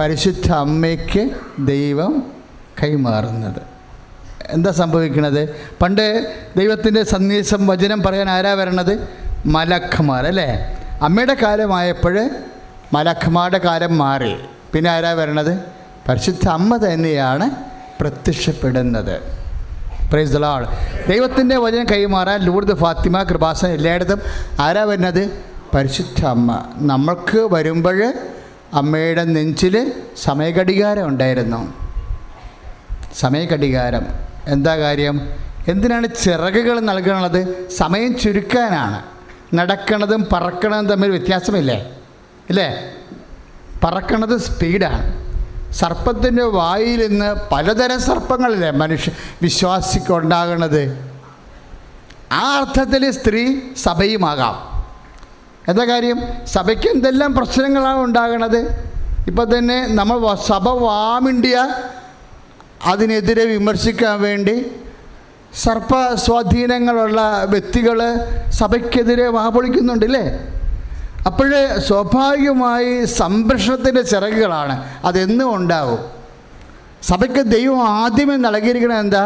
പരിശുദ്ധ അമ്മയ്ക്ക് ദൈവം കൈമാറുന്നത്. എന്താ സംഭവിക്കുന്നത് പണ്ട് ദൈവത്തിന്റെ സന്ദേശം വചനം പറയാൻ ആരാ വരണത്? മലഖമാർ അല്ലേ? അമ്മയുടെ കാലമായപ്പോൾ മലക്കുമാരുടെ കാലം മാറി. പിന്നെ ആരാ വരണത്? പരിശുദ്ധ അമ്മ തന്നെയാണ് പ്രത്യക്ഷപ്പെടുന്നത്. പ്രൈസ് ദളാൾ ദൈവത്തിന്റെ വചനം കൈമാറാൻ ലൂർദ് ഫാത്തിമ കൃപാസൻ എല്ലായിടത്തും ആരാ വരുന്നത് പരിശുദ്ധ അമ്മ. നമ്മൾക്ക് വരുമ്പോൾ അമ്മയുടെ നെഞ്ചിൽ സമയഘടികാരം ഉണ്ടായിരുന്നു. സമയഘടികാരം. എന്താ കാര്യം? എന്തിനാണ് ചിറകുകൾ നൽകണത്? സമയം ചുരുക്കാനാണ്. നടക്കണതും പറക്കണതും തമ്മിൽ വ്യത്യാസമില്ലേ? ഇല്ലേ? പറക്കണത് സ്പീഡാണ്. സർപ്പത്തിന്റെ വായിൽ നിന്ന് പലതരം സർപ്പങ്ങളില്ലേ മനുഷ്യ വിശ്വാസിക്കുണ്ടാകണത് ആ അർത്ഥത്തിൽ സ്ത്രീ സഭയുമാകാം. എന്താ കാര്യം? സഭയ്ക്ക് എന്തെല്ലാം പ്രശ്നങ്ങളാണ് ഉണ്ടാകുന്നത് ഇപ്പം തന്നെ നമ്മൾ സഭ വാമിണ്ടിയ അതിനെതിരെ വിമർശിക്കാൻ വേണ്ടി സർപ്പ സ്വാധീനങ്ങളുള്ള വ്യക്തികൾ സഭയ്ക്കെതിരെ വാപൊളിക്കുന്നുണ്ടല്ലേ? അപ്പോൾ സ്വാഭാവികമായി സംരക്ഷണത്തിന്റെ ചിറകുകളാണ്. അതെന്നും ഉണ്ടാവും. സഭയ്ക്ക് ദൈവം ആദ്യമേ നൽകിയിരിക്കണം എന്താ?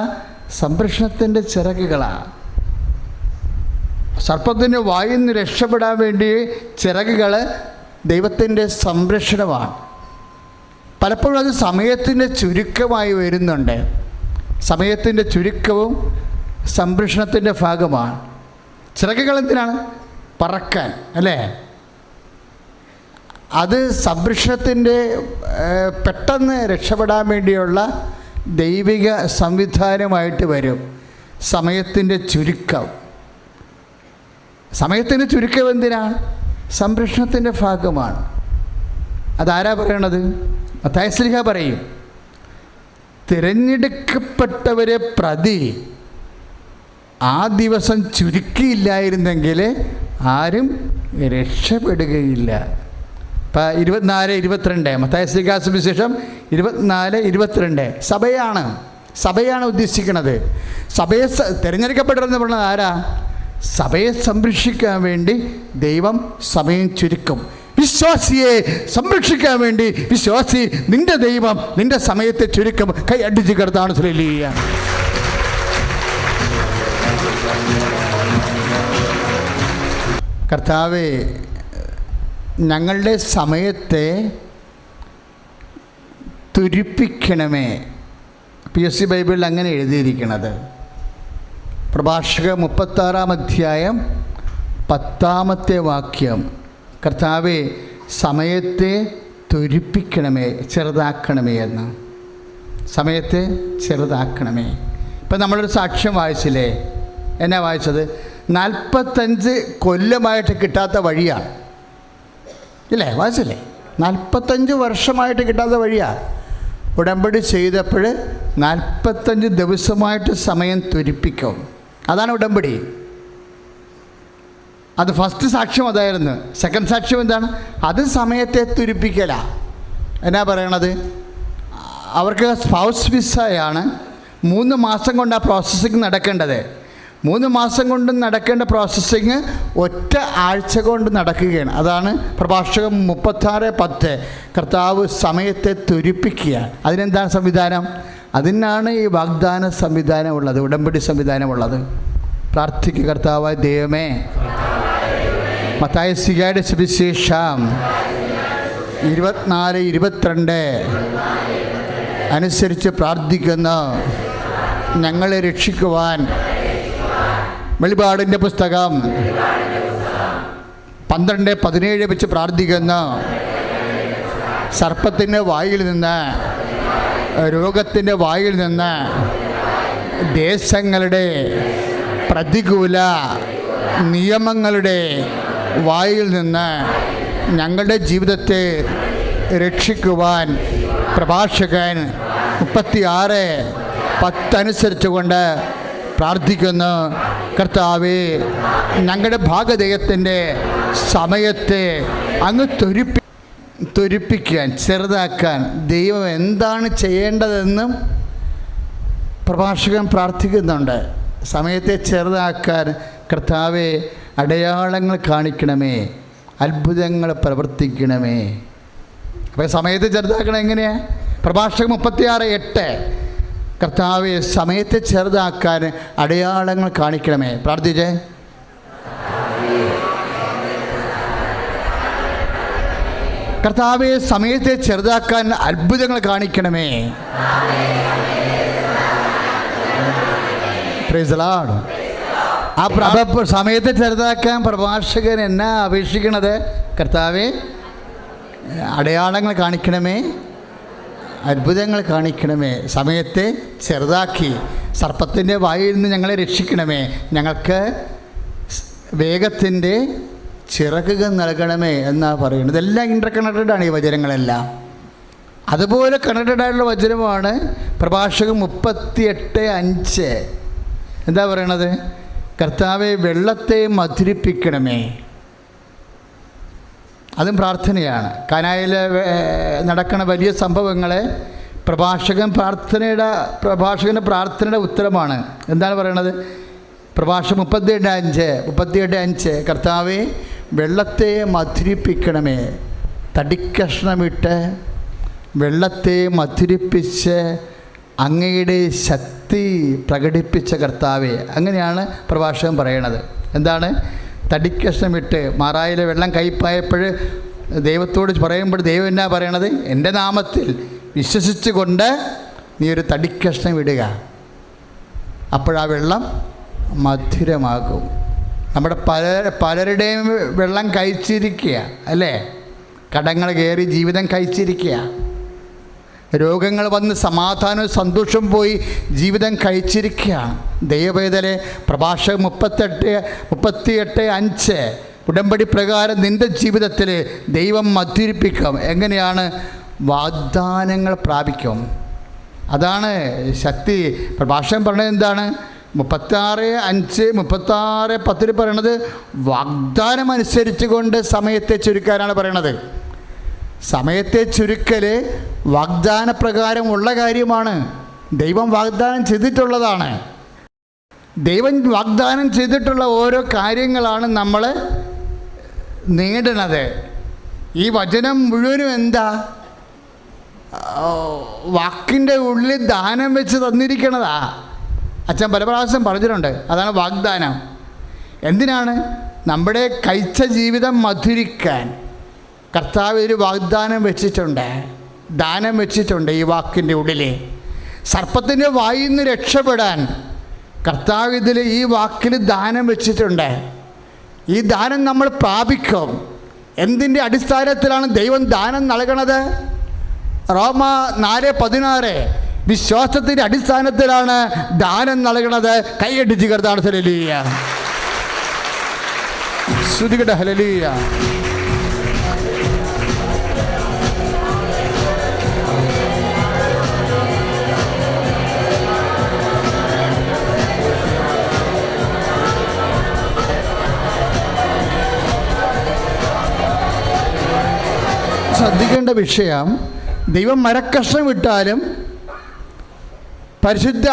സംരക്ഷണത്തിന്റെ ചിറകുകളാണ് സർപ്പത്തിന്റെ വായിൽ നിന്ന് രക്ഷപ്പെടാൻ വേണ്ടി ചിറകുകൾ ദൈവത്തിന്റെ സംരക്ഷണമാണ്. പലപ്പോഴും അത് സമയത്തിന്റെ ചുരുക്കമായി വരുന്നുണ്ട്. സമയത്തിന്റെ ചുരുക്കവും സംരക്ഷണത്തിന്റെ ഭാഗമാണ്. ചിറകുകൾ എന്തിനാണ്? പറക്കാൻ അല്ലേ? അത് സംരക്ഷണത്തിന്റെ പെട്ടെന്ന് രക്ഷപ്പെടാൻ വേണ്ടിയുള്ള ദൈവിക സംവിധാനമായിട്ട് വരും. സമയത്തിന്റെ ചുരുക്കം. സമയത്തിന്റെ ചുരുക്കം എന്തിനാ? സംരക്ഷണത്തിന്റെ ഭാഗമാണ്. അതാരാ പറയണത്? മത്തായസ്ലിഹ പറയും തിരഞ്ഞെടുക്കപ്പെട്ടവരെ പ്രതി ആ ദിവസം ചുരുക്കിയില്ലായിരുന്നെങ്കിൽ ആരും രക്ഷപ്പെടുകയില്ല. ഇപ്പം ഇരുപത്തിനാല് ഇരുപത്തിരണ്ട് മത്തായ ശേഷം ഇരുപത്തിനാല് ഇരുപത്തിരണ്ട്. സഭയാണ് സഭയാണ് ഉദ്ദേശിക്കുന്നത് സഭയെ തിരഞ്ഞെടുക്കപ്പെട്ടതെന്ന് പറഞ്ഞത് ആരാ? സഭയെ സംരക്ഷിക്കാൻ വേണ്ടി ദൈവം സമയം ചുരുക്കും. വിശ്വാസിയെ സംരക്ഷിക്കാൻ വേണ്ടി വിശ്വാസി നിന്റെ ദൈവം നിന്റെ സമയത്തെ ചുരുക്കം. കൈ അടിച്ച് കിടത്താണ് കർത്താവെ ഞങ്ങളുടെ സമയത്തെ തുരിപ്പിക്കണമേ. പി എസ് സി ബൈബിളിൽ അങ്ങനെ എഴുതിയിരിക്കണത്. പ്രഭാഷക മുപ്പത്താറാം അധ്യായം പത്താമത്തെ വാക്യം. കർത്താവെ സമയത്തെ ത്വരിപ്പിക്കണമേ ചെറുതാക്കണമേ എന്ന്. സമയത്തെ ചെറുതാക്കണമേ. ഇപ്പം നമ്മളൊരു സാക്ഷ്യം വായിച്ചില്ലേ? എന്നാ വായിച്ചത്? നാൽപ്പത്തഞ്ച് കൊല്ലമായിട്ട് കിട്ടാത്ത വഴിയാണ് ഇല്ലേ? വായിച്ചില്ലേ? നാൽപ്പത്തഞ്ച് വർഷമായിട്ട് കിട്ടാത്ത വഴിയാണ് ഉടമ്പടി ചെയ്തപ്പോൾ നാൽപ്പത്തഞ്ച് ദിവസമായിട്ട് സമയം ത്വരിപ്പിക്കും അതാണ് ഉടമ്പടി. അത് ഫസ്റ്റ് സാക്ഷ്യം അതായിരുന്നു. സെക്കൻഡ് സാക്ഷ്യം എന്താണ്? അത് സമയത്തെ തുരിപ്പിക്കല. എന്നാ പറയണത്? അവർക്ക് സ്പൗസ് വിസയാണ് മൂന്ന് മാസം കൊണ്ട് ആ പ്രോസസ്സിങ് നടക്കേണ്ടത്. മൂന്ന് മാസം കൊണ്ട് നടക്കേണ്ട പ്രോസസ്സിങ് ഒറ്റ ആഴ്ച കൊണ്ട് നടക്കുകയാണ്. അതാണ് പ്രഭാഷകം മുപ്പത്താറ് പത്ത്. കർത്താവ് സമയത്തെ തുരിപ്പിക്കുക അതിനെന്താണ് സംവിധാനം? അതിനാണ് ഈ വാഗ്ദാന സംവിധാനം ഉള്ളത് ഉടമ്പടി സംവിധാനമുള്ളത്. പ്രാർത്ഥിക്കുക കർത്താവായ ദൈവമേ. മത്തായ സിഗയുടെ സുവിശേഷം ഇരുപത്തിനാല് ഇരുപത്തിരണ്ട്. അനുസരിച്ച് പ്രാർത്ഥിക്കുന്ന. ഞങ്ങളെ രക്ഷിക്കുവാൻ. വെളിപാടിന്റെ പുസ്തകം പന്ത്രണ്ട് പതിനേഴ് വെച്ച് പ്രാർത്ഥിക്കുന്ന. സർപ്പത്തിന്റെ വായിൽ നിന്ന് രോഗത്തിന്റെ വായിൽ നിന്ന് ദേശങ്ങളുടെ പ്രതികൂല നിയമങ്ങളുടെ വായിൽ നിന്ന് ഞങ്ങളുടെ ജീവിതത്തെ രക്ഷിക്കുവാൻ പ്രഭാഷകൻ മുപ്പത്തിയാറ് പത്തനുസരിച്ചുകൊണ്ട് പ്രാർത്ഥിക്കുന്നു. കർത്താവേ ഞങ്ങളുടെ ഭാഗദേഹത്തിന്റെ സമയത്തെ അങ്ങ് ത്വരിപ്പി ത്വരിപ്പിക്കാൻ ചെറുതാക്കാൻ ദൈവം എന്താണ് ചെയ്യേണ്ടതെന്നും പ്രഭാഷകൻ പ്രാർത്ഥിക്കുന്നുണ്ട്. സമയത്തെ ചെറുതാക്കാൻ കർത്താവെ അടയാളങ്ങൾ കാണിക്കണമേ അത്ഭുതങ്ങൾ പ്രവർത്തിക്കണമേ. അപ്പോൾ സമയത്തെ ചെറുതാക്കണം എങ്ങനെയാണ് പ്രഭാഷകൻ മുപ്പത്തിയാറ് എട്ട്. കർത്താവെ സമയത്തെ ചെറുതാക്കാൻ അടയാളങ്ങൾ കാണിക്കണമേ. പ്രാർത്ഥിച്ചേ. കർത്താവെ സമയത്തെ ചെറുതാക്കാൻ അത്ഭുതങ്ങൾ കാണിക്കണമേ. ആ പ്രഭ സമയത്തെ ചെറുതാക്കാൻ പ്രഭാഷകൻ എന്നാ അപേക്ഷിക്കണത്? കർത്താവെ അടയാളങ്ങൾ കാണിക്കണമേ. അത്ഭുതങ്ങൾ കാണിക്കണമേ. സമയത്തെ ചെറുതാക്കി സർപ്പത്തിന്റെ വായിൽ നിന്ന് ഞങ്ങളെ രക്ഷിക്കണമേ. ഞങ്ങൾക്ക് വേഗത്തിന്റെ ചിറകുകൾ നൽകണമേ എന്നാണ് പറയുന്നത്. ഇതെല്ലാം ഇന്റർ കണക്റ്റഡാണ് ഈ വചനങ്ങളെല്ലാം. അതുപോലെ കണക്റ്റഡ് ആയിട്ടുള്ള വചനമാണ് പ്രഭാഷകൻ മുപ്പത്തിയെട്ട് അഞ്ച്. എന്താ പറയണത്? കർത്താവെ വെള്ളത്തെ മധുരിപ്പിക്കണമേ. അതും പ്രാർത്ഥനയാണ്. കനായിൽ നടക്കുന്ന വലിയ സംഭവങ്ങളെ പ്രഭാഷകൻ പ്രാർത്ഥനയുടെ പ്രഭാഷകന്റെ പ്രാർത്ഥനയുടെ ഉത്തരമാണ്. എന്താണ് പറയണത്? പ്രഭാഷകം മുപ്പത്തിയെട്ട് അഞ്ച് മുപ്പത്തിയെട്ട് അഞ്ച്. കർത്താവെ വെള്ളത്തെ മധുരിപ്പിക്കണമേ. തടിക്കഷ്ണമിട്ട് വെള്ളത്തെ മധുരിപ്പിച്ച് അങ്ങയുടെ ശക്തി പ്രകടിപ്പിച്ച കർത്താവെ. അങ്ങനെയാണ് പ്രഭാഷകൻ പറയണത്. എന്താണ്? തടിക്കഷ്ണമിട്ട് മാറായിലെ വെള്ളം കയ്പായപ്പോൾ ദൈവത്തോട് പറയുമ്പോൾ ദൈവം എന്നാ പറയണത്? എന്റെ നാമത്തിൽ വിശ്വസിച്ചുകൊണ്ട് നീ ഒരു തടിക്കഷ്ണം ഇടുക. അപ്പോഴാ വെള്ളം മധുരമാകും. നമ്മുടെ പല പലരുടെയും വെള്ളം കഴിച്ചിരിക്കുക അല്ലേ? കടങ്ങൾ കയറി ജീവിതം കഴിച്ചിരിക്കുക. രോഗങ്ങൾ വന്ന് സമാധാനവും സന്തോഷവും പോയി ജീവിതം കഴിച്ചിരിക്കുകയാണ്. ദൈവവേദന പ്രഭാഷകൻ മുപ്പത്തെട്ട് മുപ്പത്തിയെട്ട് അഞ്ച് ഉടമ്പടി പ്രകാരം നിന്റെ ജീവിതത്തിൽ ദൈവം മധുരിപ്പിക്കും. എങ്ങനെയാണ്? വാഗ്ദാനങ്ങൾ പ്രാപിക്കും. അതാണ് ശക്തി. പ്രഭാഷകൻ പറഞ്ഞത് എന്താണ്? മുപ്പത്താറ് അഞ്ച് മുപ്പത്താറ് പത്തിൽ പറയണത് വാഗ്ദാനം അനുസരിച്ച് കൊണ്ട് സമയത്തെ ചുരുക്കാനാണ് പറയണത്. സമയത്തെ ചുരുക്കൽ വാഗ്ദാന പ്രകാരമുള്ള കാര്യമാണ്. ദൈവം വാഗ്ദാനം ചെയ്തിട്ടുള്ളതാണ്. ദൈവം വാഗ്ദാനം ചെയ്തിട്ടുള്ള ഓരോ കാര്യങ്ങളാണ് നമ്മൾ നേടണത്. ഈ വചനം മുഴുവനും എന്താ? വാക്കിന്റെ ഉള്ളിൽ ദാനം വെച്ച് തന്നിരിക്കണതാ. അച്ഛൻ പല പ്രാവശ്യം പറഞ്ഞിട്ടുണ്ട്. അതാണ് വാഗ്ദാനം. എന്തിനാണ്? നമ്മുടെ കഴിച്ച ജീവിതം മധുരിക്കാൻ. കർത്താവ് ഒരു വാഗ്ദാനം വെച്ചിട്ടുണ്ട്. ദാനം വെച്ചിട്ടുണ്ട് ഈ വാക്കിന്റെ ഉള്ളിൽ സർപ്പത്തിന്റെ വായിൽ നിന്ന് രക്ഷപ്പെടാൻ കർത്താവ് ഇതിൽ ഈ വാക്കിൽ ദാനം വെച്ചിട്ടുണ്ട്. ഈ ദാനം നമ്മൾ പ്രാപിക്കും. എന്തിന്റെ അടിസ്ഥാനത്തിലാണ് ദൈവം ദാനം നൽകണത്? റോമ നാല് പതിനാറ്. വിശ്വാസത്തിന്റെ അടിസ്ഥാനത്തിലാണ് ദാനം നൽകണത് കൈയടിച്ച് കരുതാണ് ഹലലീയ ശ്രുതികട ഹലലീയ ശ്രദ്ധിക്കേണ്ട വിഷയം ദൈവം മരക്കഷ്ണം വിട്ടാലും പരിശുദ്ധ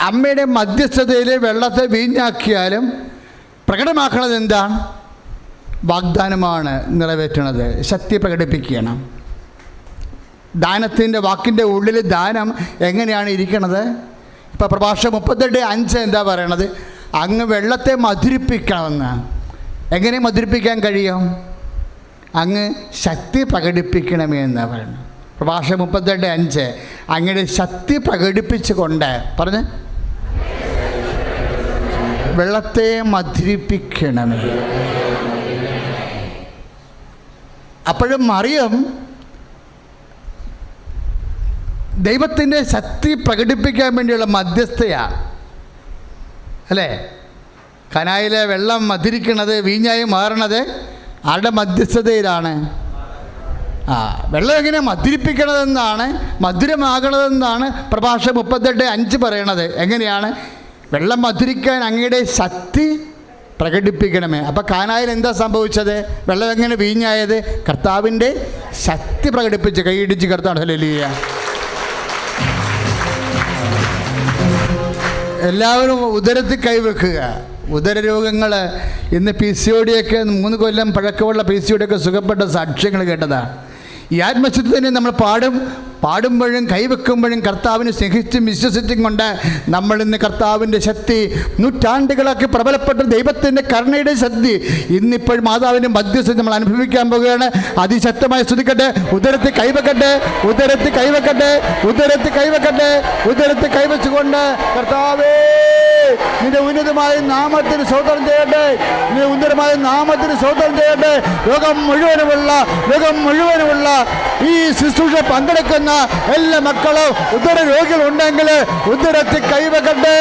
അമ്മയുടെ മധ്യസ്ഥതയിൽ വെള്ളത്തെ വീഞ്ഞാക്കിയാലും പ്രകടമാക്കുന്നത് എന്താണ് വാഗ്ദാനമാണ് നിറവേറ്റുന്നത് ശക്തി പ്രകടിപ്പിക്കണം. ദാനത്തിന്റെ വാക്കിന്റെ ഉള്ളിൽ ദാനം എങ്ങനെയാണ് ഇരിക്കണത്? ഇപ്പോൾ പ്രഭാഷ മുപ്പത്തെട്ട് അഞ്ച് എന്താ പറയണത്? അങ്ങ് വെള്ളത്തെ മധുരിപ്പിക്കണമെന്ന്. എങ്ങനെ മധുരിപ്പിക്കാൻ കഴിയും? അങ്ങ് ശക്തി പ്രകടിപ്പിക്കണമേ എന്നാണ് പറയുന്നത്. പ്രഭാഷ മുപ്പത്തെട്ട് അഞ്ച്. അങ്ങയുടെ ശക്തി പ്രകടിപ്പിച്ചുകൊണ്ട് പറഞ്ഞ്. വെള്ളത്തെ മധുരിപ്പിക്കണമേ. അപ്പോഴും മറിയം ദൈവത്തിന്റെ ശക്തി പ്രകടിപ്പിക്കാൻ വേണ്ടിയുള്ള മധ്യസ്ഥയാണ് അല്ലേ? കനായിലെ വെള്ളം മധുരിക്കണത് വീഞ്ഞായി മാറണത് ആരുടെ മധ്യസ്ഥതയിലാണ്? ആ വെള്ളം എങ്ങനെ മധുരിപ്പിക്കണതെന്നാണ് മധുരമാകണതെന്നാണ് പ്രഭാഷ മുപ്പത്തെട്ട് അഞ്ച് പറയണത്. എങ്ങനെയാണ്? വെള്ളം മധുരിക്കാൻ അങ്ങയുടെ ശക്തി പ്രകടിപ്പിക്കണമേ. അപ്പോൾ കാനായിൽ എന്താ സംഭവിച്ചത്? വെള്ളം എങ്ങനെ വീഞ്ഞായത്? കർത്താവിന്റെ ശക്തി പ്രകടിപ്പിച്ച് കൈയിടിച്ച് കർത്താവ് ഹലിയ എല്ലാവരും ഉദരത്തിൽ കൈവെക്കുക ഉദരരോഗങ്ങൾ ഇന്ന് പി സി ഒ ഡിയൊക്കെ മൂന്ന് കൊല്ലം പഴക്കമുള്ള പി സി ഒ ഡിയൊക്കെ സുഖപ്പെട്ട സാക്ഷ്യങ്ങൾ കേട്ടതാണ് ഈ ആത്മശുദ്ധി തന്നെ നമ്മൾ പാടും. പാടുമ്പോഴും കൈവെക്കുമ്പോഴും കർത്താവിനെ സ്നേഹിച്ചും വിശ്വസിച്ചും കൊണ്ട് നമ്മൾ ഇന്ന് കർത്താവിന്റെ ശക്തി നൂറ്റാണ്ടുകളൊക്കെ പ്രബലപ്പെട്ട ദൈവത്തിന്റെ കരുണയുടെ ശക്തി ഇന്നിപ്പോൾ മാതാവിന്റെ മധ്യസ്ഥ നമ്മൾ അനുഭവിക്കാൻ പോവുകയാണ്. അതിശക്തമായി സ്തുതിക്കട്ടെ. ഉദരത്തിൽ കൈവെക്കട്ടെ. ഉദരത്തിൽ കൈവെക്കട്ടെ. ഉദരത്തിൽ കൈവെക്കട്ടെ. ഉദരത്തിൽ കൈവച്ചുകൊണ്ട് കർത്താവേ നിന്റെ ഉന്നതമായ നാമത്തിന് സ്വതന്ത്രം ചെയ്യട്ടെ. നിന്റെ ഉന്നതമായ നാമത്തിന് സ്വതന്ത്രം ചെയ്യട്ടെ. ലോകം മുഴുവനുമുള്ള ലോകം മുഴുവനുമുള്ള ഈ ശുശ്രൂഷ പങ്കെടുക്കുന്ന എല്ലാ മക്കളും ഉദര രോഗികൾ ഉണ്ടെങ്കിൽ ഉദരത്തിൽ കൈവകട്ടെ.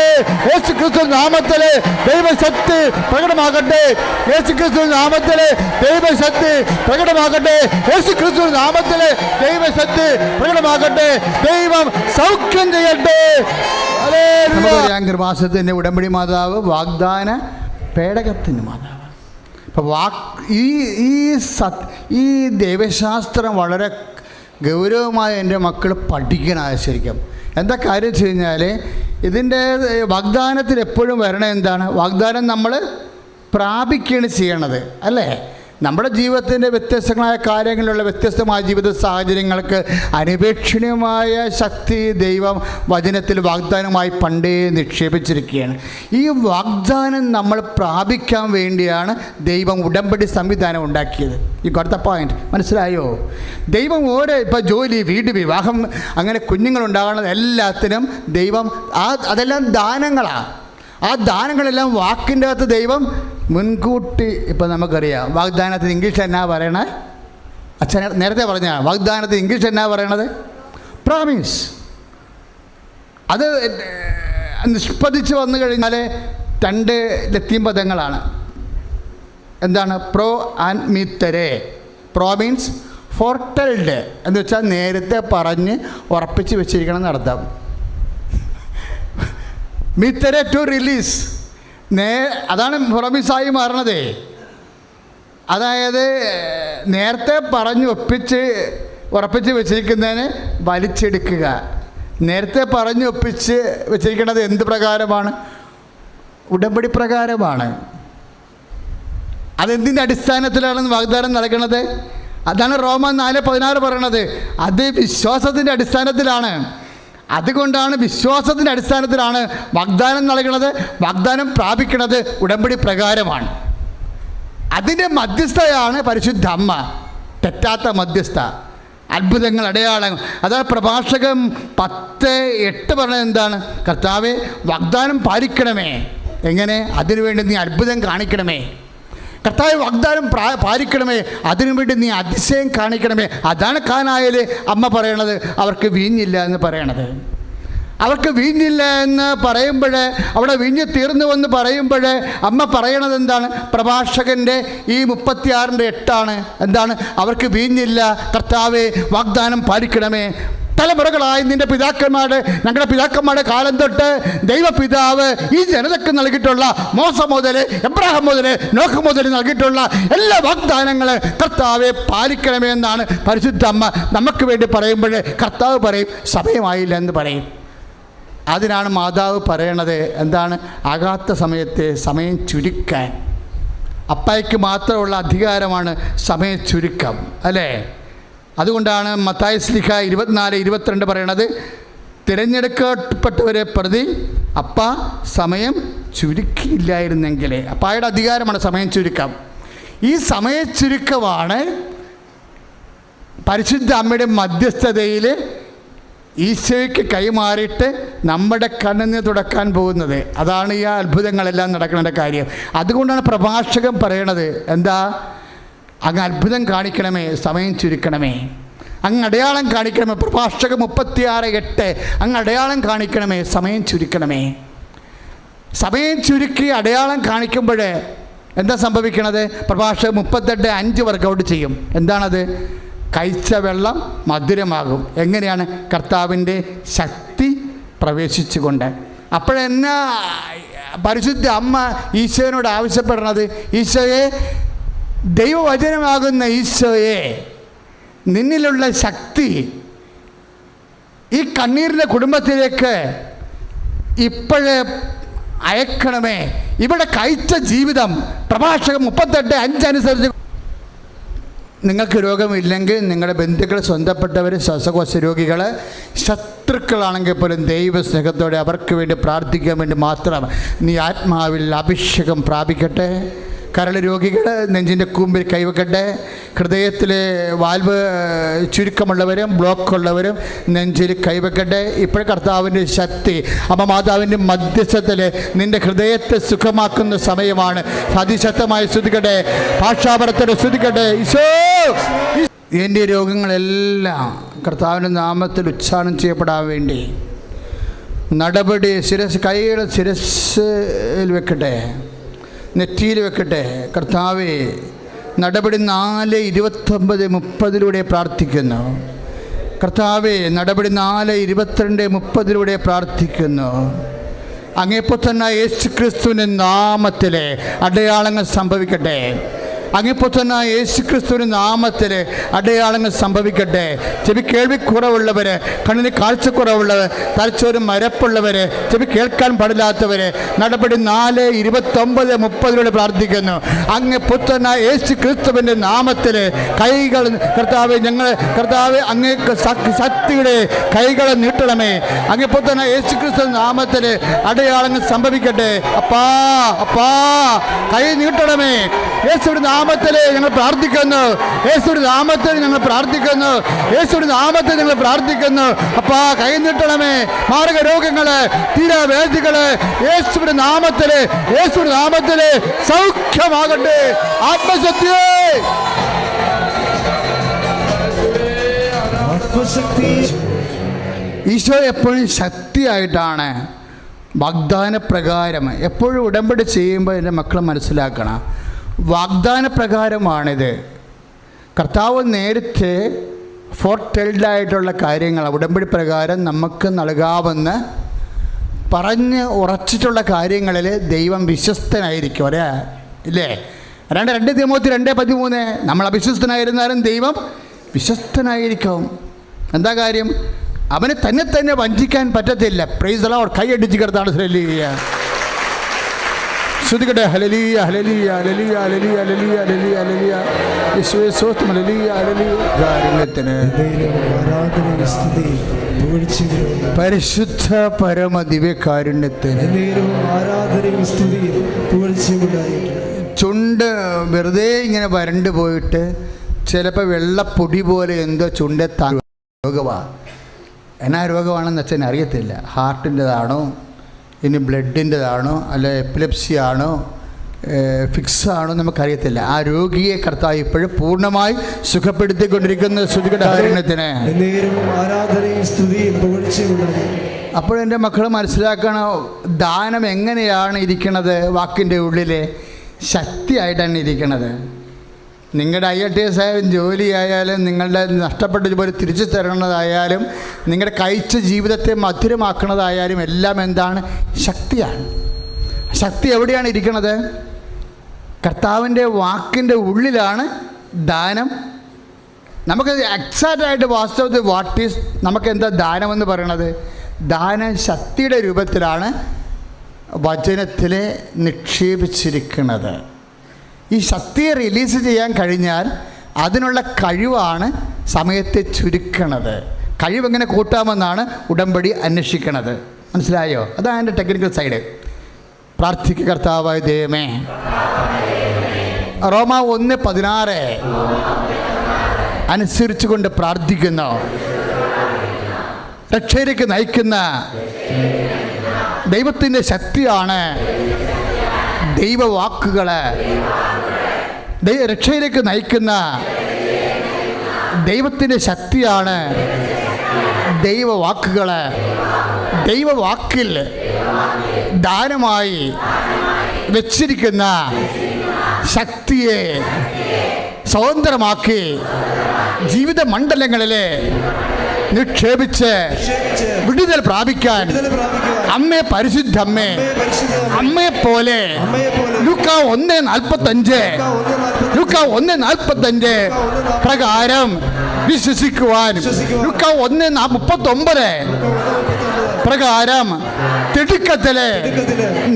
യേശു ക്രിസ്തു നാമത്തിലെ ദൈവശക്തി പ്രകടമാകട്ടെ. യേശു ക്രിസ്തു നാമത്തിലെ ദൈവശക്തി പ്രകടമാകട്ടെ. യേശു ക്രിസ്തു നാമത്തിലെ ദൈവശക്തി പ്രകടമാകട്ടെ. ദൈവം സൗഖ്യം ചെയ്യട്ടെ. കൃപാസത്തിന്റെ ഉടമ്പടി മാതാവ് വാഗ്ദാന പേടകത്തിന്റെ മാതാവ്. അപ്പോൾ വാക് ഈ ഈ സത് ഈ ദൈവശാസ്ത്രം വളരെ ഗൗരവമായി എന്റെ മക്കൾ പഠിക്കാൻ ശരിക്കും. എന്താ കാര്യം വെച്ച് കഴിഞ്ഞാൽ ഇതിന്റെ വാഗ്ദാനത്തിൽ എപ്പോഴും വരണം എന്താണ്? വാഗ്ദാനം നമ്മൾ പ്രാപിക്കുകയാണ് ചെയ്യണത് അല്ലേ? നമ്മുടെ ജീവിതത്തിന്റെ വ്യത്യസ്തങ്ങളായ കാര്യങ്ങളിലുള്ള വ്യത്യസ്തമായ ജീവിത സാഹചര്യങ്ങൾക്ക് അനുപേക്ഷണീയമായ ശക്തി ദൈവം വചനത്തിൽ വാഗ്ദാനമായി പണ്ടേ നിക്ഷേപിച്ചിരിക്കുകയാണ്. ഈ വാഗ്ദാനം നമ്മൾ പ്രാപിക്കാൻ വേണ്ടിയാണ് ദൈവം ഉടമ്പടി സംവിധാനം ഉണ്ടാക്കിയത്. ഈ കൊടുത്ത പോയിന്റ് മനസ്സിലായോ? ദൈവം ഓരോ ഇപ്പോൾ ജോലി വീട് വിവാഹം അങ്ങനെ കുഞ്ഞുങ്ങൾ ഉണ്ടാകുന്നത് എല്ലാത്തിനും ദൈവം ആ അതെല്ലാം ദാനങ്ങളാണ് ആ ദാനങ്ങളെല്ലാം വാക്കിന്റെ അകത്ത് ദൈവം മുൻകൂട്ടി ഇപ്പം നമുക്കറിയാം. വാഗ്ദാനത്തിന് ഇംഗ്ലീഷ് എന്നാ പറയണേ? അച്ഛൻ നേരത്തെ പറഞ്ഞ വാഗ്ദാനത്തിന് ഇംഗ്ലീഷ് എന്നാ പറയണത്? പ്രോമിസ് അത് നിഷ്പദിച്ച് വന്നു കഴിഞ്ഞാൽ രണ്ട് ലത്തീം പദങ്ങളാണ്. എന്താണ്? പ്രോ ആൻഡ് മീത്തരെ പ്രോ മീൻസ് ഫോർട്ടൽഡ് എന്ന് വെച്ചാൽ നേരത്തെ പറഞ്ഞ് ഉറപ്പിച്ച് വെച്ചിരിക്കണം നടത്താം മിത്തരെ ടു റിലീസ് നേ അതാണ് പ്രൊമിസായി മാറണതേ അതായത് നേരത്തെ പറഞ്ഞു ഒപ്പിച്ച് ഉറപ്പിച്ച് വെച്ചിരിക്കുന്നതിന് വലിച്ചെടുക്കുക. നേരത്തെ പറഞ്ഞു ഒപ്പിച്ച് വെച്ചിരിക്കുന്നത് എന്ത് പ്രകാരമാണ്? ഉടമ്പടി പ്രകാരമാണ്. അതെന്തിന്റെ അടിസ്ഥാനത്തിലാണ് വാഗ്ദാനം നൽകണത് അതാണ് റോമ നാല് പതിനാറ് പറയണത്. അത് വിശ്വാസത്തിന്റെ അടിസ്ഥാനത്തിലാണ്. അതുകൊണ്ടാണ് വിശ്വാസത്തിന്റെ അടിസ്ഥാനത്തിലാണ് വാഗ്ദാനം നൽകുന്നത്. വാഗ്ദാനം പ്രാപിക്കുന്നത് ഉടമ്പടി പ്രകാരമാണ്. അതിന്റെ മധ്യസ്ഥയാണ് പരിശുദ്ധ അമ്മ. തെറ്റാത്ത മധ്യസ്ഥ. അത്ഭുതങ്ങൾ അടയാളങ്ങൾ. അതാണ് പ്രഭാഷകൻ പത്ത് എട്ട് പറഞ്ഞത് എന്താണ്? കർത്താവെ വാഗ്ദാനം പാലിക്കണമേ. എങ്ങനെ? അതിനുവേണ്ടി നീ അത്ഭുതം കാണിക്കണമേ. കർത്താവ് വാഗ്ദാനം പ്രാ പാലിക്കണമേ. അതിനുവേണ്ടി നീ അതിശയം കാണിക്കണമേ. അതാണ് കാനായാൽ അമ്മ പറയണത്. അവർക്ക് വീഞ്ഞില്ല എന്ന് പറയണത്. അവർക്ക് വീഞ്ഞില്ല എന്ന് പറയുമ്പോൾ അവിടെ വീഞ്ഞ് തീർന്നു എന്ന് പറയുമ്പോൾ അമ്മ പറയണത് എന്താണ്? പ്രഭാഷകന്റെ ഈ മുപ്പത്തിയാറിന്റെ എട്ടാണ്. എന്താണ്? അവർക്ക് വീഞ്ഞില്ല. കർത്താവെ വാഗ്ദാനം പാലിക്കണമേ. തലമുറകളായി നിന്റെ പിതാക്കന്മാരുടെ ഞങ്ങളുടെ പിതാക്കന്മാരുടെ കാലം തൊട്ട് ദൈവപിതാവ് ഈ ജനതയ്ക്ക് നൽകിയിട്ടുള്ള മോസ മുതൽ എബ്രാഹം മുതൽ നോഹ മുതൽ നൽകിയിട്ടുള്ള എല്ലാ വാഗ്ദാനങ്ങളെ കർത്താവെ പാലിക്കണമേ എന്നാണ് പരിശുദ്ധ അമ്മ നമുക്ക് വേണ്ടി പറയുമ്പോൾ കർത്താവ് പറയും സമയമായില്ല എന്ന് പറയും. അതിനാണ് മാതാവ് പറയണത് എന്താണ്? ആകാത്ത സമയത്തെ സമയം ചുരുക്കാൻ. അപ്പായ്ക്ക് മാത്രമുള്ള അധികാരമാണ് സമയ ചുരുക്കം. അല്ലേ? അതുകൊണ്ടാണ് മത്തായ സ്ലിഖ ഇരുപത്തിനാല് ഇരുപത്തിരണ്ട് പറയണത് തിരഞ്ഞെടുക്കപ്പെട്ടവരെ പ്രതി അപ്പ സമയം ചുരുക്കിയില്ലായിരുന്നെങ്കിൽ അപ്പായുടെ അധികാരമാണ് സമയം ചുരുക്കം. ഈ സമയ ചുരുക്കമാണ് പരിശുദ്ധ അമ്മയുടെ മധ്യസ്ഥതയിൽ ഈശോയ്ക്ക് കൈമാറിയിട്ട് നമ്മുടെ കണ്ണിന് തുടക്കാൻ പോകുന്നത്. അതാണ് ഈ അത്ഭുതങ്ങളെല്ലാം നടക്കുന്ന കാര്യം. അതുകൊണ്ടാണ് പ്രഭാഷകൻ പറയണത്. എന്താ? അങ്ങ് അത്ഭുതം കാണിക്കണമേ സമയം ചുരുക്കണമേ. അങ്ങ് അടയാളം കാണിക്കണമേ പ്രഭാഷക മുപ്പത്തിയാറ് എട്ട്. അങ്ങ് അടയാളം കാണിക്കണമേ സമയം ചുരുക്കണമേ. സമയം ചുരുക്കി അടയാളം കാണിക്കുമ്പോൾ എന്താ സംഭവിക്കണത്? പ്രഭാഷക മുപ്പത്തെട്ട് അഞ്ച് വർക്കൗട്ട് ചെയ്യും. എന്താണത്? കഴിച്ച വെള്ളം മധുരമാകും. എങ്ങനെയാണ്? കർത്താവിന്റെ ശക്തി പ്രവേശിച്ചുകൊണ്ട്. അപ്പോഴെന്നാ പരിശുദ്ധ അമ്മ ഈശോനോട് ആവശ്യപ്പെടണത്? ഈശോയെ ദൈവവചനമാകുന്ന ഈശോയെ നിന്നിലുള്ള ശക്തി ഈ കണ്ണീരിന്റെ കുടുംബത്തിലേക്ക് ഇപ്പോഴേ അയക്കണമേ. ഇവിടെ കഴിച്ച ജീവിതം പ്രഭാഷകം മുപ്പത്തെട്ട് അഞ്ചനുസരിച്ച് നിങ്ങൾക്ക് രോഗമില്ലെങ്കിൽ നിങ്ങളുടെ ബന്ധുക്കൾ സ്വന്തപ്പെട്ടവർ ശ്വാസകോശ രോഗികൾ ശത്രുക്കളാണെങ്കിൽ പോലും ദൈവസ്നേഹത്തോടെ അവർക്ക് വേണ്ടി പ്രാർത്ഥിക്കാൻ വേണ്ടി മാത്രം നീ ആത്മാവിൽ അഭിഷേകം പ്രാപിക്കട്ടെ. കരൾ രോഗികൾ നെഞ്ചിന്റെ കൂമ്പിൽ കൈവെക്കട്ടെ. ഹൃദയത്തിലെ വാൽവ് ചുരുക്കമുള്ളവരും ബ്ലോക്കുള്ളവരും നെഞ്ചിൽ കൈവെക്കട്ടെ. ഇപ്പോൾ കർത്താവിന്റെ ശക്തി അപ്പം മാതാവിന്റെ മധ്യസ്ഥത്തിൽ നിന്റെ ഹൃദയത്തെ സുഖമാക്കുന്ന സമയമാണ്. അതിശക്തമായി ശ്രദ്ധിക്കട്ടെ ഭാഷാപരത്തോടെ ശ്രദ്ധിക്കട്ടെ എന്റെ രോഗങ്ങളെല്ലാം കർത്താവിന്റെ നാമത്തിൽ ഉച്ചാരണം ചെയ്യപ്പെടാൻ വേണ്ടി നടപടി ശിരസ് കൈകൾ ശിരസിൽ വെക്കട്ടെ. നെറ്റിയിൽ വെക്കട്ടെ. കർത്താവെ നടപടി നാല് ഇരുപത്തൊമ്പത് മുപ്പതിലൂടെ പ്രാർത്ഥിക്കുന്നു. കർത്താവെ നടപടി നാല് ഇരുപത്തിരണ്ട് മുപ്പതിലൂടെ പ്രാർത്ഥിക്കുന്നു. അങ്ങേപ്പൊത്തന്ന യേശു ക്രിസ്തുവിന്റെ നാമത്തിലെ അടയാളങ്ങൾ സംഭവിക്കട്ടെ. അങ്ങേപ്പൊത്തന്ന യേശു ക്രിസ്തുവിന്റെ നാമത്തിൽ അടയാളങ്ങൾ സംഭവിക്കട്ടെ. ചെവി കേൾവിക്കുറവുള്ളവർ കണ്ണിന് കാഴ്ചക്കുറവുള്ളവർ തലച്ചോറ് മരപ്പുള്ളവർ ചെവി കേൾക്കാൻ പാടില്ലാത്തവർ നടപടി നാല് ഇരുപത്തൊമ്പത് മുപ്പതിലൂടെ പ്രാർത്ഥിക്കുന്നു. അങ്ങ് പുത്രനായ യേശു ക്രിസ്തുവിന്റെ നാമത്തിൽ കൈകൾ കർത്താവ് ഞങ്ങൾ കർത്താവ് അങ്ങ് ശക്തിയുടെ കൈകളെ നീട്ടണമേ. അങ്ങ് പുത്രനായ യേശു ക്രിസ്തു നാമത്തിൽ അടയാളങ്ങൾ സംഭവിക്കട്ടെ. അപ്പാ അപ്പാ കൈ നീട്ടണമേ. യേശുവിന്റെ നാമത്തിൽ ഞങ്ങൾ പ്രാർത്ഥിക്കുന്നു. യേശുവിന്റെ നാമത്തിൽ ഞങ്ങൾ പ്രാർത്ഥിക്കുന്നു. യേശുവിന്റെ നാമത്തിൽ ഞങ്ങൾ പ്രാർത്ഥിക്കുന്നു. അപ്പാ കൈ നീട്ടണമേ. മാർഗ രോഗങ്ങൾ തീരവേദികൾ യേശുവിന്റെ നാമത്തിൽ യേശുവിന്റെ നാമത്തിൽ സൗഖ്യമാകട്ടെ. ആത്മശക്തിയേ. ആത്മശക്തി. ഈശോ എപ്പോഴും ശക്തിയായിട്ടാണ്. വാഗ്ദാന പ്രകാരം എപ്പോഴും ഉടമ്പടി ചെയ്യുമ്പോൾ എന്റെ മക്കൾ മനസ്സിലാക്കണം. വാഗ്ദാന പ്രകാരമാണിത് കർത്താവ് നേരത്തെ ഫോർട്ടെൽഡ് ആയിട്ടുള്ള കാര്യങ്ങൾ ഉടമ്പടി പ്രകാരം നമുക്ക് നൽകാമെന്ന് പറഞ്ഞ് ഉറച്ചിട്ടുള്ള കാര്യങ്ങളിൽ ദൈവം വിശ്വസ്തനായിരിക്കും അല്ലേ? ഇല്ലേ? രണ്ട് രണ്ട് തിമൂത്തി രണ്ട് പതിമൂന്ന്. നമ്മൾ അവിശ്വസ്തനായിരുന്നാലും ദൈവം വിശ്വസ്തനായിരിക്കും. എന്താ കാര്യം? അവനെ തന്നെ തന്നെ വഞ്ചിക്കാൻ പറ്റത്തില്ല. പ്രൈസ് അലോഡ് കൈയടിച്ച് കിടത്താണ് ഹലലിയ ശ്രുതികട്ടെ ഹലലിയ ഹലലിയ ഹലലിയ ഹലലിയ ഹലലിയ ഹലലിയ ഹലലിയ യേശുവേ സ്വസ്തം ഹലലിയ ഹലലിയ കാരുണ്യത്തിന് സ്തുതി പരിശുദ്ധ പരമ ദിവ്യകാരുണ്യത്തിന് ആരാധനയും സ്തുതിയും ചുണ്ട് വെറുതെ ഇങ്ങനെ വരണ്ട് പോയിട്ട് ചിലപ്പോൾ വെള്ളപ്പൊടി പോലെ എന്തോ ചുണ്ടെത്താൻ രോഗമാണ് എന്നാ രോഗമാണെന്ന് അച്ഛൻ അറിയത്തില്ല. ഹാർട്ടിന്റെതാണോ ഇനി ബ്ലഡിന്റെതാണോ അല്ലെ എപ്പിലെപ്സി ആണോ ഫിക്സ് ആണോ നമുക്കറിയത്തില്ല. ആ രോഗിയെ കർത്താവ് ഇപ്പോഴും പൂർണമായി സുഖപ്പെടുത്തിക്കൊണ്ടിരിക്കുന്ന നേരവും ആരാധനയും സ്തുതിയും എന്റെ മക്കൾ മനസ്സിലാക്കണം ദാനം എങ്ങനെയാണ് ഇരിക്കുന്നത് വാക്കിന്റെ ഉള്ളിൽ ശക്തിയായിട്ടാണ് ഇരിക്കുന്നത് നിങ്ങളുടെ ഐ ടി എസ് ആയാലും ജോലി ആയാലും നിങ്ങളുടെ നഷ്ടപ്പെട്ട ജോലി തിരിച്ചു തരണതായാലും നിങ്ങളുടെ കഴിച്ച ജീവിതത്തെ മധുരമാക്കുന്നതായാലും എല്ലാം എന്താണ്? ശക്തിയാണ്. ശക്തി എവിടെയാണ് ഇരിക്കുന്നത്? കർത്താവിന്റെ വാക്കിന്റെ ഉള്ളിലാണ് ദാനം. നമുക്ക് എക്സാക്റ്റ് ആയിട്ട് വാസ്തവത്തിൽ വാട്ട് ഈസ് നമുക്ക് എന്താ ദാനമെന്ന് പറയണത്? ദാനം ശക്തിയുടെ രൂപത്തിലാണ് വചനത്തിലെ നിക്ഷേപിച്ചിരിക്കുന്നത്. ഈ ശക്തിയെ റിലീസ് ചെയ്യാൻ കഴിഞ്ഞാൽ അതിനുള്ള കഴിവാണ് സമയത്തെ ചുരുക്കണത്. കഴിവെങ്ങനെ കൂട്ടാമെന്നാണ് ഉടമ്പടി അന്വേഷിക്കണത്. മനസ്സിലായോ? അതാണ് എന്റെ ടെക്നിക്കൽ സൈഡ് പ്രാർത്ഥിക്കുക കർത്താവായ ദൈവമേ. റോമ ഒന്ന് പതിനാറ്. അനുസരിച്ചു കൊണ്ട് പ്രാർത്ഥിക്കുന്നു. രക്ഷയിലേക്ക് നയിക്കുന്ന ദൈവത്തിന്റെ ശക്തിയാണ് ദൈവവാക്കുകൾ രക്ഷയിലേക്ക് നയിക്കുന്ന ദൈവത്തിന്റെ ശക്തിയാണ് ദൈവവാക്കുകൾ ദൈവവാക്കിൽ ദാനമായി വച്ചിരിക്കുന്ന ശക്തിയെ സ്വതന്ത്രമാക്കി ജീവിത മണ്ഡലങ്ങളിലെ നിക്ഷേപിച്ച് വിടുതൽ പ്രാപിക്കാൻ. അമ്മേ പരിശുദ്ധമ്മേ അമ്മയെ പോലെ. ലുക്ക ഒന്ന് നാൽപ്പത്തഞ്ച്. ലുക്ക ഒന്ന് നാൽപ്പത്തഞ്ച്. പ്രകാരം വിശ്വസിക്കുവാൻ. ലുക്ക ഒന്ന് മുപ്പത്തൊമ്പത്. പ്രകാരം തിടുക്കത്തിൽ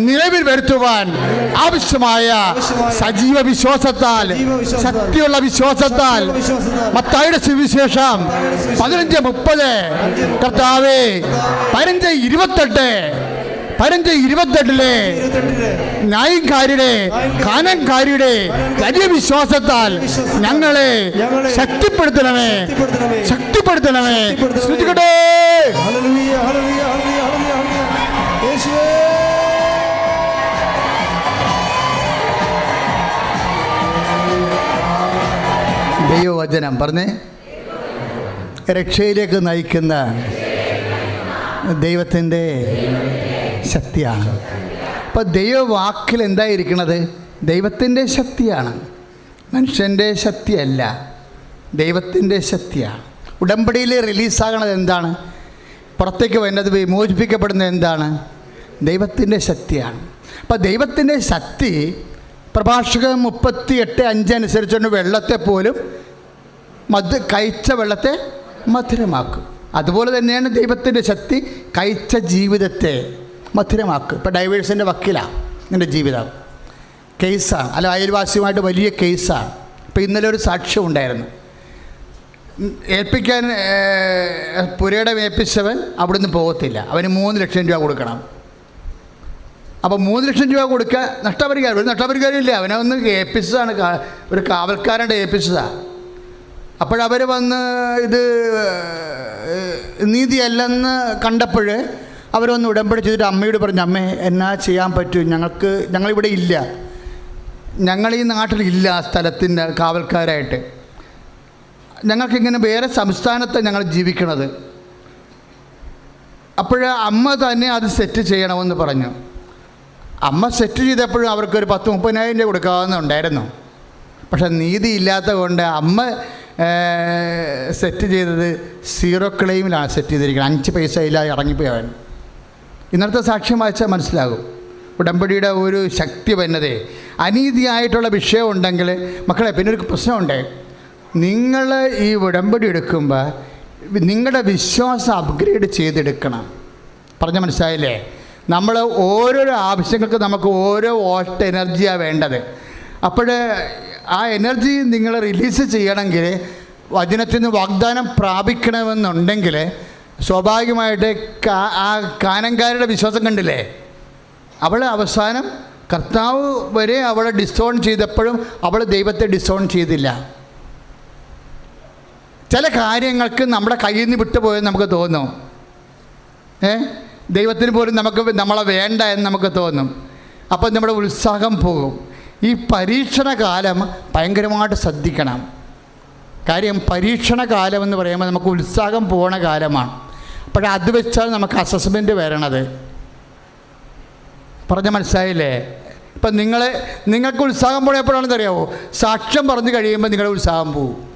നിലവിൽ വരുത്തുവാൻ ആവശ്യമായ സജീവ വിശ്വാസത്താൽ ശക്തിയുള്ള വിശ്വാസത്താൽ മത്തായുടെ സുവിശേഷം പതിനഞ്ച് മുപ്പത്. കർത്താവേ പതിനഞ്ച് ഇരുപത്തെട്ട്. പതിനഞ്ച് ഇരുപത്തെട്ടിലെ ഇരുപത്തെട്ടിന് ന്യായക്കാരുടെ കാനൻകാരുടെ വലിയ വിശ്വാസത്താൽ ഞങ്ങളെ ശക്തിപ്പെടുത്തണമേ. ശക്തിപ്പെടുത്തണമേ. ശക്തിപ്പെടുത്തണമേ. ശ്രദ്ധിക്കട്ടെ ദൈവവചനം പറഞ്ഞേ. രക്ഷയിലേക്ക് നയിക്കുന്ന ദൈവത്തിന്റെ ശക്തിയാണ്. അപ്പോൾ ദൈവവാക്കിൽ എന്തായിരിക്കണത്? ദൈവത്തിന്റെ ശക്തിയാണ്. മനുഷ്യന്റെ ശക്തിയല്ല. ദൈവത്തിന്റെ ശക്തിയാണ്. ഉടമ്പടിയിൽ റിലീസാകണത് എന്താണ്? പുറത്തേക്ക് വരുന്നത് വിമോചിപ്പിക്കപ്പെടുന്നത് എന്താണ്? ദൈവത്തിന്റെ ശക്തിയാണ്. അപ്പോൾ ദൈവത്തിന്റെ ശക്തി പ്രഭാഷക മുപ്പത്തി എട്ട് അഞ്ചനുസരിച്ചുകൊണ്ട് വെള്ളത്തെ പോലും മധു കഴിച്ച വെള്ളത്തെ മധുരമാക്കും. അതുപോലെ തന്നെയാണ് ദൈവത്തിന്റെ ശക്തി കഴിച്ച ജീവിതത്തെ മധുരമാക്കും. ഇപ്പോൾ ഡൈവേഴ്സിന്റെ വക്കീലാണ് എന്റെ ജീവിതം. കേസാണ്. അല്ല അയൽവാസിയുമായിട്ട് വലിയ കേസാണ്. ഇപ്പോൾ ഇന്നലെ ഒരു സാക്ഷ്യം ഉണ്ടായിരുന്നു. ഏൽപ്പിക്കാൻ പുരയുടെ ഏൽപ്പിച്ചവൻ അവിടുന്ന് പോകത്തില്ല. അവന് മൂന്ന് ലക്ഷം രൂപ കൊടുക്കണം. അപ്പോൾ മൂന്ന് ലക്ഷം രൂപ കൊടുക്കുക നഷ്ടപരിഹാരം. ഒരു നഷ്ടപരിഹാരം ഇല്ല അവനെ ഒന്ന് ഏൽപ്പിച്ചതാണ് ഒരു കാവൽക്കാരന്റെ ഏൽപ്പിച്ചതാണ് അപ്പോഴവർ വന്ന് ഇത് നീതിയല്ലെന്ന് കണ്ടപ്പോൾ അവരൊന്ന് ഉടമ്പടി ചെയ്തിട്ട് അമ്മയോട് പറഞ്ഞു അമ്മേ എന്നാ ചെയ്യാൻ പറ്റും? ഞങ്ങൾക്ക് ഞങ്ങളിവിടെ ഇല്ല. ഞങ്ങൾ ഈ നാട്ടിലില്ല ആ സ്ഥലത്തിന്റെ കാവൽക്കാരായിട്ട്. ഞങ്ങൾക്കിങ്ങനെ വേറെ സംസ്ഥാനത്ത് ഞങ്ങൾ ജീവിക്കണത്. അപ്പോൾ അമ്മ തന്നെ അത് സെറ്റ് ചെയ്യണമെന്ന് പറഞ്ഞു. അമ്മ സെറ്റ് ചെയ്തപ്പോഴും അവർക്കൊരു പത്ത് മുപ്പതിനായിരം രൂപ കൊടുക്കാവുന്നുണ്ടായിരുന്നു. പക്ഷെ നീതി ഇല്ലാത്ത കൊണ്ട് അമ്മ സെറ്റ് ചെയ്തത് സീറോ ക്ലെയിമിലാണ് സെറ്റ് ചെയ്തിരിക്കുന്നത്. അഞ്ച് പൈസ ഇല്ലാതെ ഇറങ്ങിപ്പോയി അവൻ. ഇന്നത്തെ സാക്ഷ്യം വായിച്ചാൽ മനസ്സിലാകും. ഉടമ്പടിയുടെ ഒരു ശക്തി വന്നത്. അനീതിയായിട്ടുള്ള വിഷയം ഉണ്ടെങ്കിൽ മക്കളെ പിന്നെ ഒരു പ്രശ്നമുണ്ട്. നിങ്ങൾ ഈ ഉടമ്പടി എടുക്കുമ്പോൾ നിങ്ങളുടെ വിശ്വാസം അപ്ഗ്രേഡ് ചെയ്തെടുക്കണം. പറഞ്ഞ മനസ്സിലായില്ലേ? നമ്മൾ ഓരോരോ ആവശ്യങ്ങൾക്ക് നമുക്ക് ഓരോ വോൾട്ട് എനർജിയാണ് വേണ്ടത്. അപ്പോൾ ആ എനർജി നിങ്ങൾ റിലീസ് ചെയ്യണമെങ്കിൽ വചനത്തിൽ നിന്ന് വാഗ്ദാനം പ്രാപിക്കണമെന്നുണ്ടെങ്കിൽ സ്വാഭാവികമായിട്ട് ആ കാനങ്കാരുടെ വിശ്വാസം കണ്ടില്ലേ? അവൾ അവസാനം കർത്താവ് വരെ അവളെ ഡിസോൺ ചെയ്തപ്പോഴും അവൾ ദൈവത്തെ ഡിസോൺ ചെയ്തില്ല. ചില കാര്യങ്ങൾക്ക് നമ്മുടെ കയ്യിൽ നിന്ന് വിട്ടുപോയെന്ന് നമുക്ക് തോന്നും ഏ? ദൈവത്തിന് പോലും നമുക്ക് നമ്മളെ വേണ്ട എന്ന് നമുക്ക് തോന്നും. അപ്പം നമ്മുടെ ഉത്സാഹം പോകും. ഈ പരീക്ഷണ കാലം ഭയങ്കരമായിട്ട് ശ്രദ്ധിക്കണം. കാര്യം പരീക്ഷണ കാലം എന്ന് പറയുമ്പോൾ നമുക്ക് ഉത്സാഹം പോണ കാലമാണ്. അപ്പോൾ അത് വെച്ചാൽ നമുക്ക് അസസ്മെന്റ് വരണത്. പറഞ്ഞ മനസ്സിലായില്ലേ? ഇപ്പം നിങ്ങൾ നിങ്ങൾക്ക് ഉത്സാഹം പോയപ്പോഴാണെന്ന് അറിയാവോ? സാക്ഷ്യം പറഞ്ഞു കഴിയുമ്പോൾ നിങ്ങളുടെ ഉത്സാഹം പോവും.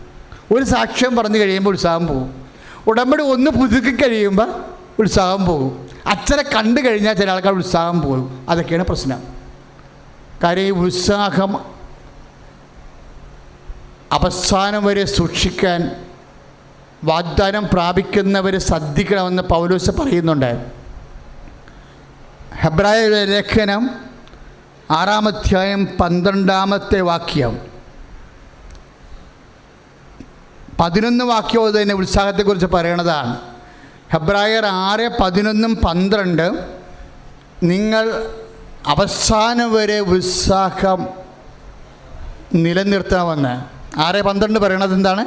ഒരു സാക്ഷ്യം പറഞ്ഞു കഴിയുമ്പോൾ ഉത്സാഹം പോവും. ഉടമ്പടി ഒന്ന് പുതുക്കി കഴിയുമ്പോൾ ഉത്സാഹം പോകും അച്ഛനെ കണ്ടു കഴിഞ്ഞാൽ ചില ആൾക്കാർ ഉത്സാഹം പോകും അതൊക്കെയാണ് പ്രശ്നം. കാര്യം ഈ ഉത്സാഹം അവസാനം വരെ സൂക്ഷിക്കാൻ വാഗ്ദാനം പ്രാപിക്കുന്നവർ ശ്രദ്ധിക്കണമെന്ന് പൗലോസ് പറയുന്നുണ്ട്. ഹെബ്രായ ലേഖനം ആറാമധ്യായം പന്ത്രണ്ടാമത്തെ വാക്യം. പതിനൊന്ന് വാക്യം തന്നെ ഉത്സാഹത്തെക്കുറിച്ച് പറയണതാണ്. ഹെബ്രായർ ആറ് പതിനൊന്നും പന്ത്രണ്ട്. നിങ്ങൾ അവസാനം വരെ ഉത്സാഹം നിലനിർത്തണമെന്ന് ആറ് പന്ത്രണ്ട് പറയണത് എന്താണ്?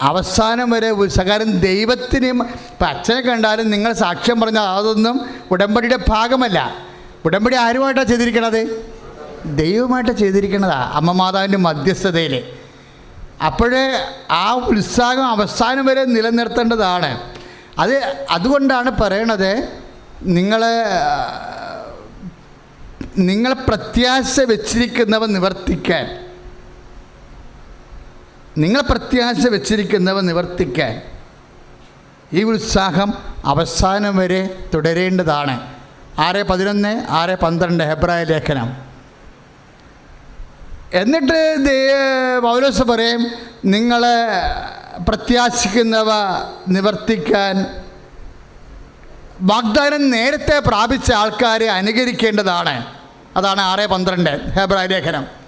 അവസാനം വരെ ഉത്സാഹം ദൈവത്തിന് ഇപ്പം അച്ഛനെ കണ്ടാലും നിങ്ങൾ സാക്ഷ്യം പറഞ്ഞാൽ അതൊന്നും ഉടമ്പടിയുടെ ഭാഗമല്ല. ഉടമ്പടി ആരുമായിട്ടാണ് ചെയ്തിരിക്കണത്? ദൈവമായിട്ടാണ് ചെയ്തിരിക്കണതാ അമ്മ മാതാവിന്റെ മധ്യസ്ഥതയിൽ അപ്പോഴേ ആ ഉത്സാഹം അവസാനം വരെ നിലനിർത്തേണ്ടതാണ്. അത് അതുകൊണ്ടാണ് പറയണത് നിങ്ങൾ നിങ്ങൾ പ്രത്യാശ വെച്ചിരിക്കുന്നവ നിവർത്തിക്കാൻ. നിങ്ങൾ പ്രത്യാശ വെച്ചിരിക്കുന്നവ നിവർത്തിക്കാൻ. ഈ ഉത്സാഹം അവസാനം വരെ തുടരേണ്ടതാണ്. ആറ് പതിനൊന്ന് ആറ് പന്ത്രണ്ട് ഹെബ്രായ ലേഖനം. എന്നിട്ട് പൗലോസ് പറയും നിങ്ങൾ പ്രത്യാശിക്കുന്നവ നിവർത്തിക്കാൻ വാഗ്ദാനം നേരത്തെ പ്രാപിച്ച ആൾക്കാരെ അനുകരിക്കേണ്ടതാണ്. അതാണ് ആറ് പന്ത്രണ്ട്. ഹെബ്രായ ലേഖനം.